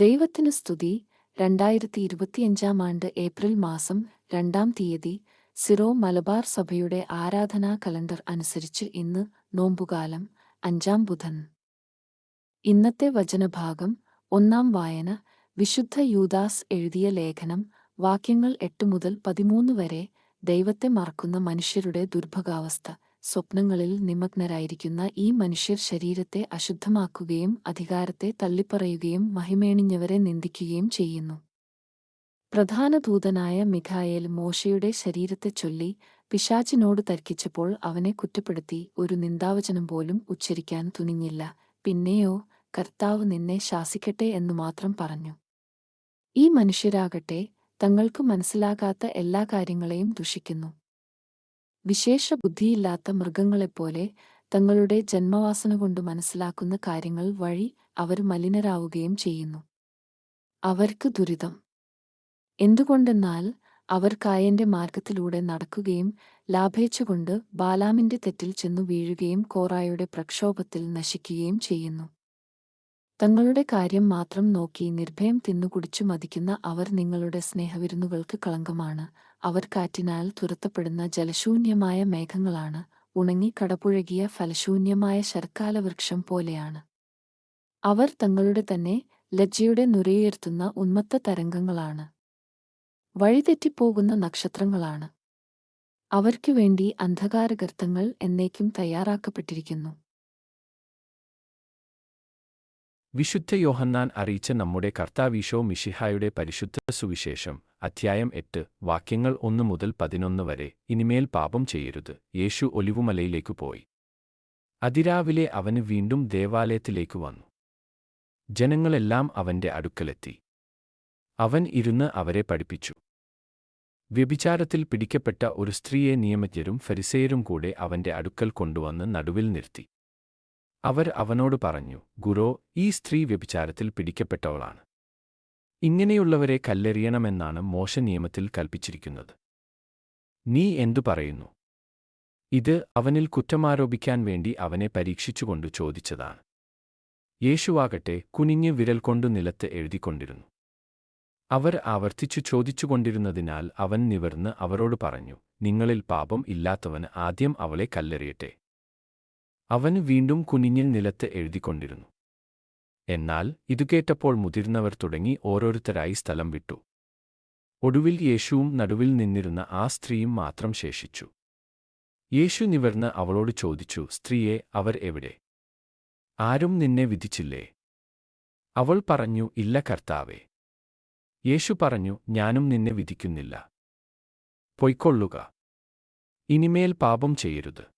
ദൈവത്തിന് സ്തുതി. രണ്ടായിരത്തി ഇരുപത്തിയഞ്ചാം ആണ്ട് ഏപ്രിൽ മാസം രണ്ടാം തീയതി സിറോ മലബാർ സഭയുടെ ആരാധനാ കലണ്ടർ അനുസരിച്ച് ഇന്ന് നോമ്പുകാലം അഞ്ചാം ബുധൻ. ഇന്നത്തെ വചനഭാഗം ഒന്നാം വായന വിശുദ്ധ യൂദാസ് എഴുതിയ ലേഖനം വാക്യങ്ങൾ എട്ട് മുതൽ പതിമൂന്ന് വരെ ദൈവത്തെ മറക്കുന്ന മനുഷ്യരുടെ ദുർഭഗാവസ്ഥ. സ്വപ്നങ്ങളിൽ നിമഗ്നരായിരിക്കുന്ന ഈ മനുഷ്യർ ശരീരത്തെ അശുദ്ധമാക്കുകയും അധികാരത്തെ തള്ളിപ്പറയുകയും മഹിമേണിഞ്ഞവരെ നിന്ദിക്കുകയും ചെയ്യുന്നു. പ്രധാന ദൂതനായ മിഖായേൽ മോശയുടെ ശരീരത്തെ ചൊല്ലി പിശാചിനോട് തർക്കിച്ചപ്പോൾ അവനെ കുറ്റപ്പെടുത്തി ഒരു നിന്ദാവചനം പോലും ഉച്ചരിക്കാൻ തുനിഞ്ഞില്ല. പിന്നെയോ കർത്താവ് നിന്നെ ശാസിക്കട്ടെ എന്നു മാത്രം പറഞ്ഞു. ഈ മനുഷ്യരാകട്ടെ തങ്ങൾക്കു മനസ്സിലാകാത്ത എല്ലാ കാര്യങ്ങളെയും ദുഷിക്കുന്നു. വിശേഷ ബുദ്ധിയില്ലാത്ത മൃഗങ്ങളെപ്പോലെ തങ്ങളുടെ ജന്മവാസന കൊണ്ട് മനസ്സിലാക്കുന്ന കാര്യങ്ങൾ വഴി അവർ മലിനരാവുകയും ചെയ്യുന്നു. അവർക്ക് ദുരിതം. എന്തുകൊണ്ടെന്നാൽ അവർ കായന്റെ മാർഗത്തിലൂടെ നടക്കുകയും ലാഭേച്ഛകൊണ്ട് ബാലാമിന്റെ തെറ്റിൽ ചെന്നു വീഴുകയും കോറായുടെ പ്രക്ഷോഭത്തിൽ നശിക്കുകയും ചെയ്യുന്നു. തങ്ങളുടെ കാര്യം മാത്രം നോക്കി നിർഭയം തിന്നുകുടിച്ചു മതിക്കുന്ന അവർ നിങ്ങളുടെ സ്നേഹവിരുന്നുകൾക്ക് കളങ്കമാണ്. അവർ കാറ്റിനാൽ തുരത്തപ്പെടുന്ന ജലശൂന്യമായ മേഘങ്ങളാണ്. ഉണങ്ങി കടപുഴകിയ ഫലശൂന്യമായ ശരക്കാലവൃക്ഷം പോലെയാണ്. അവർ തങ്ങളുടെ തന്നെ ലജ്ജയുടെ നുരയുയർത്തുന്ന ഉന്മത്ത തരംഗങ്ങളാണ്. വഴിതെറ്റിപ്പോകുന്ന നക്ഷത്രങ്ങളാണ്. അവർക്കു വേണ്ടി അന്ധകാരഗർത്തങ്ങൾ എന്നേക്കും തയ്യാറാക്കപ്പെട്ടിരിക്കുന്നു. വിശുദ്ധ യോഹന്നാൻ അറിയിച്ച നമ്മുടെ കർത്താവീശോ മിഷിഹായുടെ പരിശുദ്ധ സുവിശേഷം അധ്യായം എട്ട് വാക്യങ്ങൾ ഒന്ന് മുതൽ പതിനൊന്ന് വരെ. ഇനിമേൽ പാപം ചെയ്യരുത്. യേശു ഒലിവുമലയിലേക്കു പോയി. അതിരാവിലെ അവന് വീണ്ടും ദേവാലയത്തിലേക്ക് വന്നു. ജനങ്ങളെല്ലാം അവന്റെ അടുക്കലെത്തി. അവൻ ഇരുന്ന് അവരെ പഠിപ്പിച്ചു. വ്യഭിചാരത്തിൽ പിടിക്കപ്പെട്ട ഒരു സ്ത്രീയെ നിയമജ്ഞരും ഫരിസേയരും കൂടെ അവന്റെ അടുക്കൽ കൊണ്ടുവന്ന് നടുവിൽ നിർത്തി. അവർ അവനോട് പറഞ്ഞു ഗുരോ ഈ സ്ത്രീ വ്യഭിചാരത്തിൽ പിടിക്കപ്പെട്ടവളാണ്. ഇങ്ങനെയുള്ളവരെ കല്ലെറിയണമെന്നാണ് മോശ നിയമത്തിൽ കൽപ്പിച്ചിരിക്കുന്നത്. നീ എന്തു പറയുന്നു? ഇത് അവനിൽ കുറ്റമാരോപിക്കാൻ വേണ്ടി അവനെ പരീക്ഷിച്ചുകൊണ്ട് ചോദിച്ചതാണ്. യേശുവാകട്ടെ കുനിഞ്ഞ് വിരൽ കൊണ്ടു നിലത്ത് എഴുതിക്കൊണ്ടിരുന്നു. അവർ ആവർത്തിച്ചു ചോദിച്ചുകൊണ്ടിരുന്നതിനാൽ അവൻ നിവർന്ന് അവരോട് പറഞ്ഞു നിങ്ങളിൽ പാപം ഇല്ലാത്തവന് ആദ്യം അവളെ കല്ലെറിയട്ടെ. അവന് വീണ്ടും കുനിഞ്ഞിൽ നിലത്ത് എഴുതിക്കൊണ്ടിരുന്നു. എന്നാൽ ഇതു കേട്ടപ്പോൾ മുതിർന്നവർ തുടങ്ങി ഓരോരുത്തരായി സ്ഥലം വിട്ടു. ഒടുവിൽ യേശുവും നടുവിൽ നിന്നിരുന്ന ആ സ്ത്രീയും മാത്രം ശേഷിച്ചു. യേശു നിവർന്ന് അവളോട് ചോദിച്ചു സ്ത്രീയെ അവർ എവിടെ? ആരും നിന്നെ വിധിച്ചില്ലേ? അവൾ പറഞ്ഞു ഇല്ല കർത്താവേ. യേശു പറഞ്ഞു ഞാനും നിന്നെ വിധിക്കുന്നില്ല. പൊയ്ക്കൊള്ളുക. ഇനിമേൽ പാപം ചെയ്യരുത്.